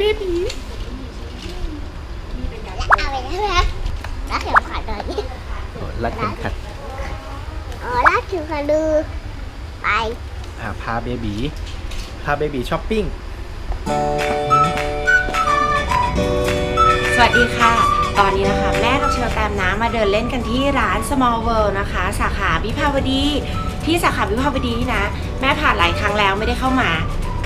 เบบีเอาไปได้ไหมรักเข็มขัดเลยรัดเข็มขัดอ๋อรักเข็มขัดดูไปอ่าพาเบบีพาเบบีช้อปปิ้ง สวัสดีค่ะ ตอนนี้นะคะแม่กับเชอร์แตมนะมาเดินเล่นกันที่ร้าน Small World นะคะ สาขาวิภาวดีที่สาขาวิภาวดีนี่นะ แม่ผ่านหลายครั้งแล้วไม่ได้เข้ามา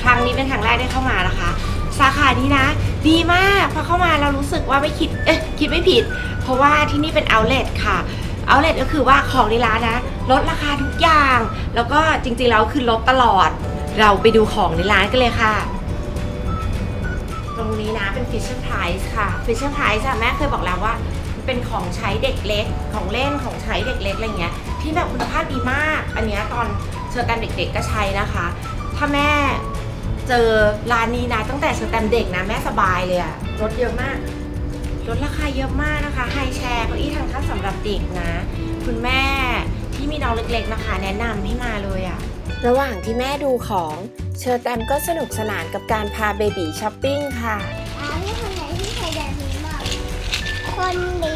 ครั้งนี้เป็นครั้งแรกได้เข้ามานะคะ สาขานี้นะ ดีมากพอเข้ามาเรารู้สึกว่าไม่คิดเอ๊ะคิดไม่ผิด เพราะว่าที่นี่เป็น outlet ค่ะ outlet ก็คือว่าของในร้านนะ ลดราคาทุกอย่าง แล้วก็จริงๆแล้วคือลดตลอด เราไปดูของในร้านกันเลยค่ะ ตรงนี้นะเป็น Fisher Price ค่ะ Fisher Price อะแม่เคยบอกแล้วว่าเป็นของใช้เด็กเล็ก ของเล่นของใช้เด็กเล็กอะไรเงี้ย ที่แบบคุณภาพดีมาก อันเนี้ยตอนเชอร์แตมเด็กๆก็ใช้นะคะ ถ้าแม่ เจอร้านนี้นะตั้งแต่เชอร์แตมเด็กนะแม่สบายเลยอะลดเยอะมากลดราคาเยอะมากนะคะไฮแชร์เก้าอี้ทางขั้นสำหรับเด็กนะ คุณแม่ที่มีน้องเล็กๆนะคะ แนะนำให้มาเลยอะระหว่างที่แม่ดูของเชอร์แตมก็สนุกสนานกับการพาเบบีช้อปปิ้งค่ะอ่านี่คนไหนที่เคยเดินนี้บ้างคนนี้คน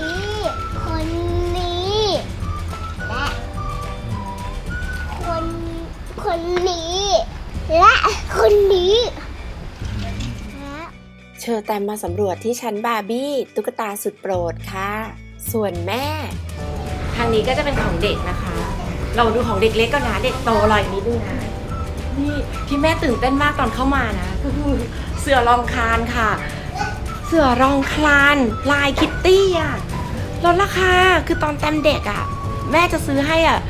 แตมมาสำรวจที่ชั้นบาร์บี้ ตุ๊กตาสุดโปรดค่ะ ส่วนแม่ ทางนี้ก็จะเป็นของเด็กนะคะ เราดูของเด็กเล็กก็นะ เด็กโตรออีกนิดนึงนะ นี่ที่แม่ตื่นเต้นมากตอนเข้ามานะก็คือเสือรองคานค่ะ เสือรองคลานลายคิตตี้อะลดราคาคือตอนแตมเด็กอะ แม่จะซื้อให้อะ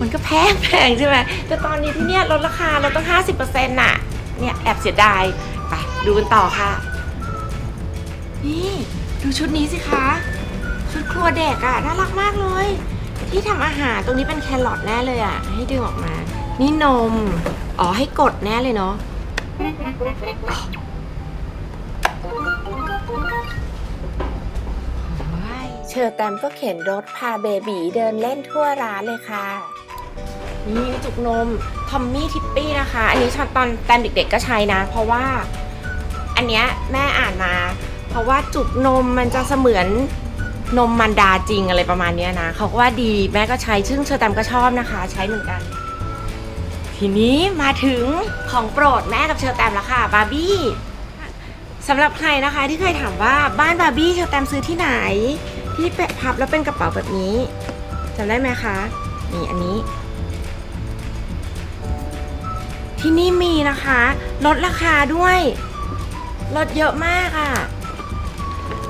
มันก็แพงแพงใช่ไหมแต่ตอนนี้ที่เนี้ยลดราคาเราต้อง 50%น่ะ เนี่ยแอบเสียดาย ไปดูกันต่อค่ะ นี่ดูชุดนี้สิคะ ชุดครัวเด็กอะ่ะน่ารักมากเลย ที่ทำอาหารตรงนี้เป็นแครอทแน่เลยอะ่ะให้ดึงออกมา นี่นม อ๋อให้กดแน่เลยเนาะเชอร์แตมก็เข็นรถพาเบบีเดินเล่นทั่วร้านเลยค่ะ นี่จุกนม ทอมมี่ทิปปี้นะคะ อันนี้ชอนตอนแตมเด็กๆก็ใช้นะ เพราะว่า อันเนี้ยแม่อ่านมา เพราะว่าจุกนมมันจะเสมือนนมมันดาจริงอะไรประมาณนี้นะเขาก็ว่าดีแม่ก็ใช้ซึ่งเชอร์แตมก็ชอบนะคะ ใช้เหมือนกัน ทีนี้มาถึงของโปรดแม่กับเชอร์แตมแล้วค่ะบาร์บี้สำหรับใครนะคะที่เคยถามว่าบ้านบาร์บี้เชอร์แตมซื้อที่ไหน ที่แปะพับแล้วเป็นกระเป๋าแบบนี้จำได้ไหมคะนี่อันนี้ ที่นี่มีนะคะ ลดราคาด้วย ลดเยอะมากอะ่ะ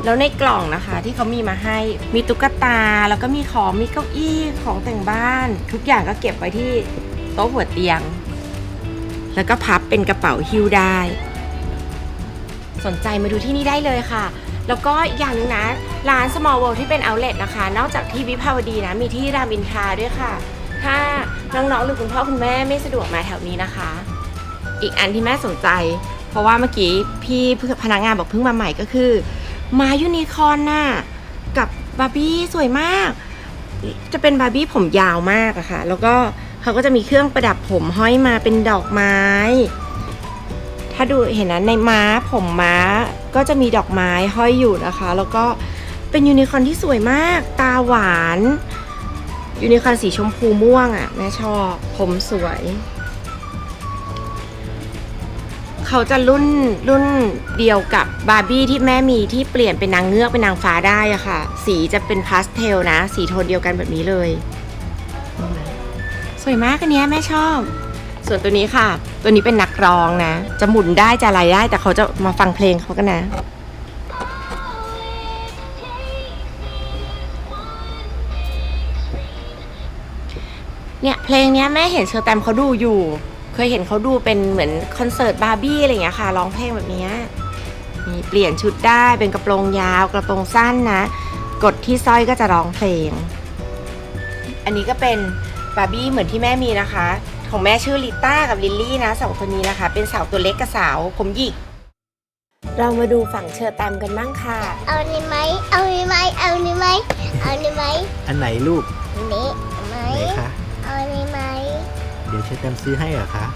แล้วในกล่องนะคะที่เขามีมาให้มีตุ๊กตา แล้วก็มีของมีเก้าอี้ของแต่งบ้าน ทุกอย่างก็เก็บไว้ที่โต๊ะหัวเตียง แล้วก็พับเป็นกระเป๋าฮิ้วได้ สนใจมาดูที่นี่ได้เลยค่ะ แล้วก็อีกอย่างหนึงนะร้าน Small World ที่เป็น outlet นะคะ นอกจากที่วิภาวดีนะมีที่รามอินทราด้วยค่ะ ถ้าน้องๆหรือคุณพ่อคุณแม่ไม่สะดวกมาแถวนี้นะคะ อีกอันที่แม่สนใจ เพราะว่าเมื่อกี้พี่พนักงานบอกเพิ่งมาใหม่ก็คือ หมายูนิคอร์นน่ะกับบาร์บี้สวยมาก จะเป็นบาร์บี้ผมยาวมากอะค่ะ แล้วก็เขาก็จะมีเครื่องประดับผมห้อยมาเป็นดอกไม้ ถ้าดูเห็นนะในม้าผมม้าก็จะมีดอกไม้ห้อยอยู่นะคะ แล้วก็เป็นยูนิคอร์นที่สวยมาก ตาหวาน ยูนิคอร์นสีชมพูม่วงอะ่ะแม่ชอบ ผมสวย เขาจะรุ่นรุ่นเดียวกับบาร์บี้ที่แม่มีที่เปลี่ยนเป็นนางเงือกเป็นนางฟ้าได้อะค่ะ สีจะเป็นพาสเทลนะ สีโทนเดียวกันแบบนี้เลยนี่นะสวยมากอันเนี้ยแม่ชอบ ส่วนตัวนี้ค่ะ ตัวนี้เป็นนักร้องนะ จะหมุนได้จะอะไรได้ แต่เขาจะมาฟังเพลงเขากันนะเนี่ยเพลงเนี้ยแม่เห็นเชอร์แตมเขาดูอยู่ เคยเห็นเขาดูเป็นเหมือนคอนเสิร์ตบาร์บี้อะไรอย่างเงี้ยค่ะร้องเพลงแบบเนี้ยนี่เปลี่ยนชุดได้เป็นกระโปรงยาวกระโปรงสั้นนะ กดที่สร้อยก็จะร้องเพลง อันนี้ก็เป็นบาร์บี้เหมือนที่แม่มีนะคะ ของแม่ชื่อลิต้ากับลิลลี่นะสองคนนี้นะคะ เป็นสาวตัวเล็กกับสาวผมหยิก เรามาดูฝั่งเชอร์แตมกันบ้างค่ะ เอานี่ไหมเอานี่ไหมเอานี่ไหมเอานี่ไหมอันไหนลูกอันนี้เอาไหมไหนคะ เตมซื้อให้เหรอคะ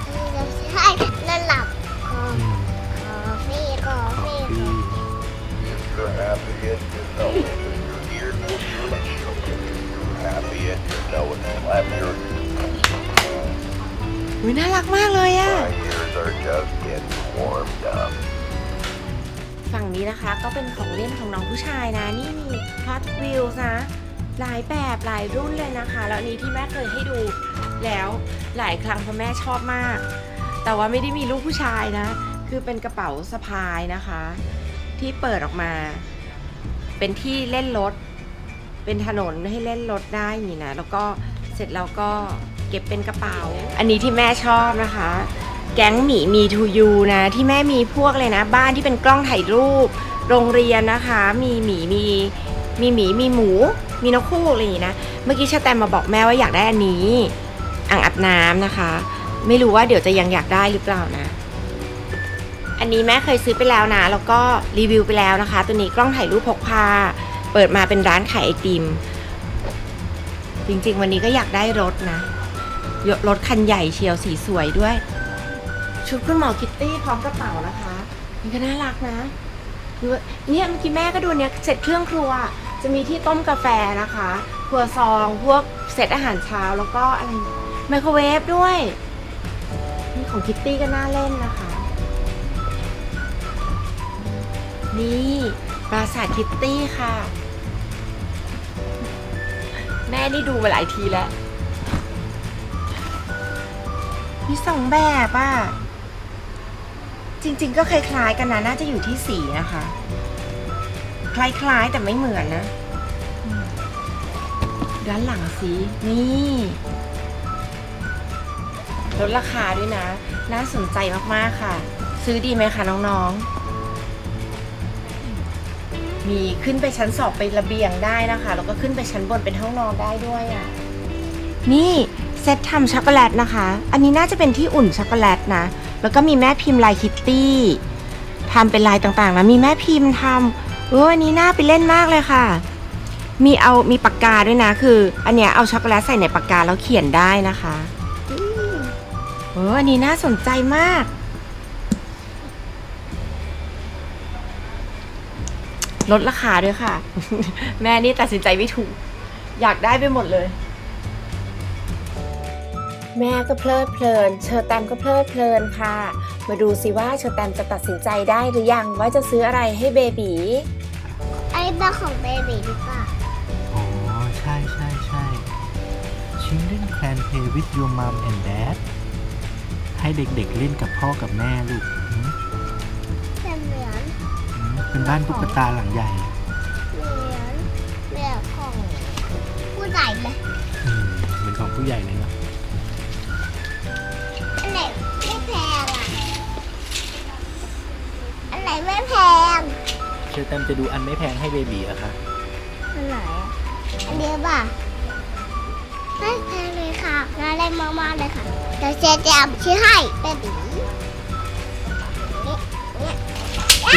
ใช่แล้วหลับคออืมคอฟี่คอขอฟี่ ฟรีอุ้ยน่ารักมากเลยอะฝั่งนี้นะคะก็เป็นของเล่นของน้องผู้ชายนะ นี่มี Hot Wheels นะ หลายแบบหลายรุ่นเลยนะคะ แล้วนี้ที่แม่เคยให้ดู แล้วหลายครั้งพราะแม่ชอบมาก แต่ว่าไม่ได้มีลูกผู้ชายนะ คือเป็นกระเป๋าสะพายนะคะ ที่เปิดออกมา เป็นที่เล่นรถ เป็นถนนให้เล่นรถได้นี้นะแล้วก็เสร็จแล้วก็เก็บเป็นกระเป๋า อันนี้ที่แม่ชอบนะคะ แก๊งหมีมีทูยูนะที่แม่มีพวกเลยนะ บ้านที่เป็นกล้องถ่ายรูป โรงเรียนนะคะ มีหมีมีมีหมีมีหมู มีนกคู่อะไรอย่างนี้นะ เมื่อกี้ชาแตมมาบอกแม่ว่าอยากได้อันนี้ อ่างอาบน้ำนะคะ ไม่รู้ว่าเดี๋ยวจะยังอยากได้หรือเปล่านะ อันนี้แม่เคยซื้อไปแล้วนะ แล้วก็รีวิวไปแล้วนะคะ ตัวนี้กล้องถ่ายรูปพกพา เปิดมาเป็นร้านขายไอติม จริงๆ วันนี้ก็อยากได้รถนะรถคันใหญ่เชียวสีสวยด้วย ชุดคุณหมอคิตตี้พร้อมกระเป๋านะคะ มันก็น่ารักนะเนี่ยเมื่อกี้แม่ก็ดูเนี่ยเสร็จเครื่องครัว จะมีที่ต้มกาแฟนะคะครัวซองพวกเซตอาหารเช้าแล้วก็อะไร ไมโครเวฟด้วย นี่ของคิตตี้ก็น่าเล่นนะคะ นี่ปราสาทคิตตี้ค่ะ แม่นี่ดูมาหลายทีแล้ว มีสองแบบอะจริงๆก็คล้ายๆกันนะ น่าจะอยู่ที่สีนะคะ คล้ายๆแต่ไม่เหมือนนะอืมด้านหลังสีนี่ ลดราคาด้วยนะ น่าสนใจมากๆค่ะ ซื้อดีไหมคะน้องๆ มีขึ้นไปชั้นสองไประเบียงได้นะคะ แล้วก็ขึ้นไปชั้นบนเป็นห้องนอนได้ด้วยอะ นี่เซตทำช็อกโกแลตนะคะ อันนี้น่าจะเป็นที่อุ่นช็อกโกแลตนะ แล้วก็มีแม่พิมพ์ลายคิตตี้ทำเป็นลายต่างๆนะ มีแม่พิมพ์ทำเอออันนี้น่าไปเล่นมากเลยค่ะ มีเอามีปากกาด้วยนะ คือ อันเนี้ยเอาช็อกโกแลตใส่ในปากกาแล้วเขียนได้นะคะ อออันนี้น่าสนใจมาก ลดราคาด้วยค่ะ แม่นี่ตัดสินใจไม่ถูก อยากได้ไปหมดเลย แม่ก็เพลิดเพลิน เชอแตมก็เพลิดเพลินค่ะ มาดูสิว่าเชอแตมจะตัดสินใจได้หรือยังว่าจะซื้ออะไรให้เบบีไอ้บ้าของเบบีหรือเปล่าอ๋อ ใช่ใช่ใช่ Children can play with your mom and dad ให้เด็กๆเล่นกับพ่อกับแม่ลูกหืมแต่เหมือนหืมเป็นบ้านตุ๊กตาหลังใหญ่เหมือนแบบของผู้ใหญ่เลยอืมเป็นของผู้ใหญ่เลยเนาะอันไหนไม่แพงอะ อันไหนไม่แพง เชอร์แตมจะดูอันไม่แพงให้เบบีอะคะอันไหนอะ อันเดียวป่ะไม่แพงเลย ค่ะน่าเล่นมากๆเลยค่ะเดี๋ยวเจ๊จะเอาชื่อให้เบบีนี่เนี่ย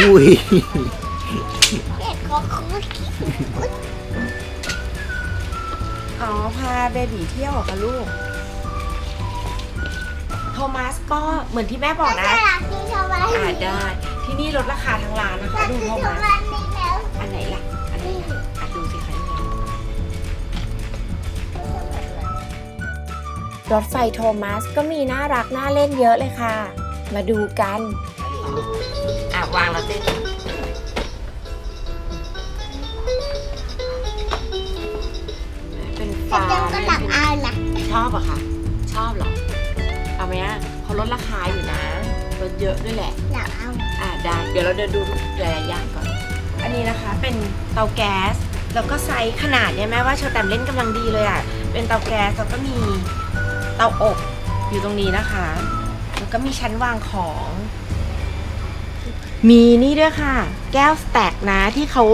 อุ้ยเด็กก็คุยอ๋อ พาเบบีเที่ยวเหรอคะลูก โทมัสก็เหมือนที่แม่บอกนะ น่ารักจริงชาวบ้านอ่าได้ ที่นี่ลดราคาทั้งร้านนะคะรักดูจริงโทชาวมัส รถไฟโทมัสก็มีน่ารักน่าเล่นเยอะเลยค่ะ มาดูกัน อะวางแล้วเต้นเป็นแต่ฟ้าเจ้าก็หลักเอานะชอบอะคะชอบเหรอ เอาไหมอะเขาลดราคาอยู่นะลดเยอะด้วยแหละ หลักเอาอ่าได้ เดี๋ยวเราเดินดูหลายๆอย่างก่อน อันนี้นะคะเป็นเตาแก๊ส แล้วก็ไซส์ขนาดเนี่ยแม่ว่าเชอแตมเล่นกำลังดีเลยอะ เป็นเตาแก๊สแล้วก็มีเตาอบอยู่ตรงนี้นะคะ แล้วก็มีชั้นวางของ มีนี่ด้วยค่ะ แก้วสแต็กนะที่เขา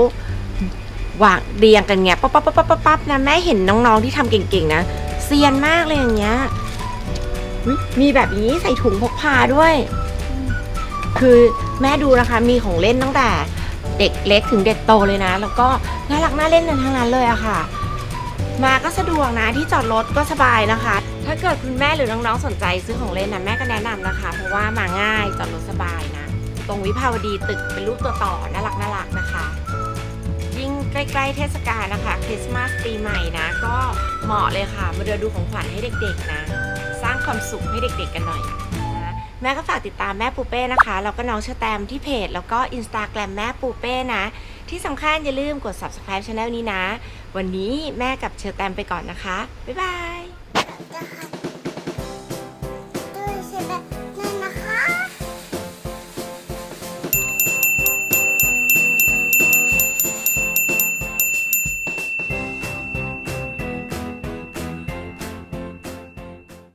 วางเรียงกันเงี้ยปั๊บปั๊บปั๊บปั๊บปั๊บนะแม่เห็นน้องๆที่ทำเก่งๆนะเซียนมากเลยอย่างเงี้ยอุ๊ยมีแบบนี้ใส่ถุงพกพาด้วย คือแม่ดูนะคะ มีของเล่นตั้งแต่เด็กเล็กถึงเด็กโตเลยนะ แล้วก็น่ารักน่าเล่นกันทั้งนั้นเลยอะค่ะ มาก็สะดวกนะที่จอดรถก็สบายนะคะ ถ้าเกิดคุณแม่หรือน้องๆสนใจซื้อของเล่นนะแม่ก็แนะนำนะคะ เพราะว่ามาง่ายจอดรถสบายนะ ตรงวิภาวดีตึกเป็นรูปตัวต่อน่ารักน่ารักนะคะ ยิ่งใกล้ๆเทศกาลนะคะคริสต์มาสปีใหม่นะ ก็เหมาะเลยค่ะ มาเดินดูของขวัญให้เด็กๆนะ สร้างความสุขให้เด็กๆกันหน่อยนะแม่ก็ฝากติดตามแม่ปูเป้นะคะแล้วก็น้องเชอแตมที่เพจ แล้วก็อินสตาแกรมแม่ปูเป้นะ ที่สำคัญอย่าลืมกด subscribe channel นี้นะ วันนี้แม่กับเชอแตมไปก่อนนะคะ บ๊ายบาย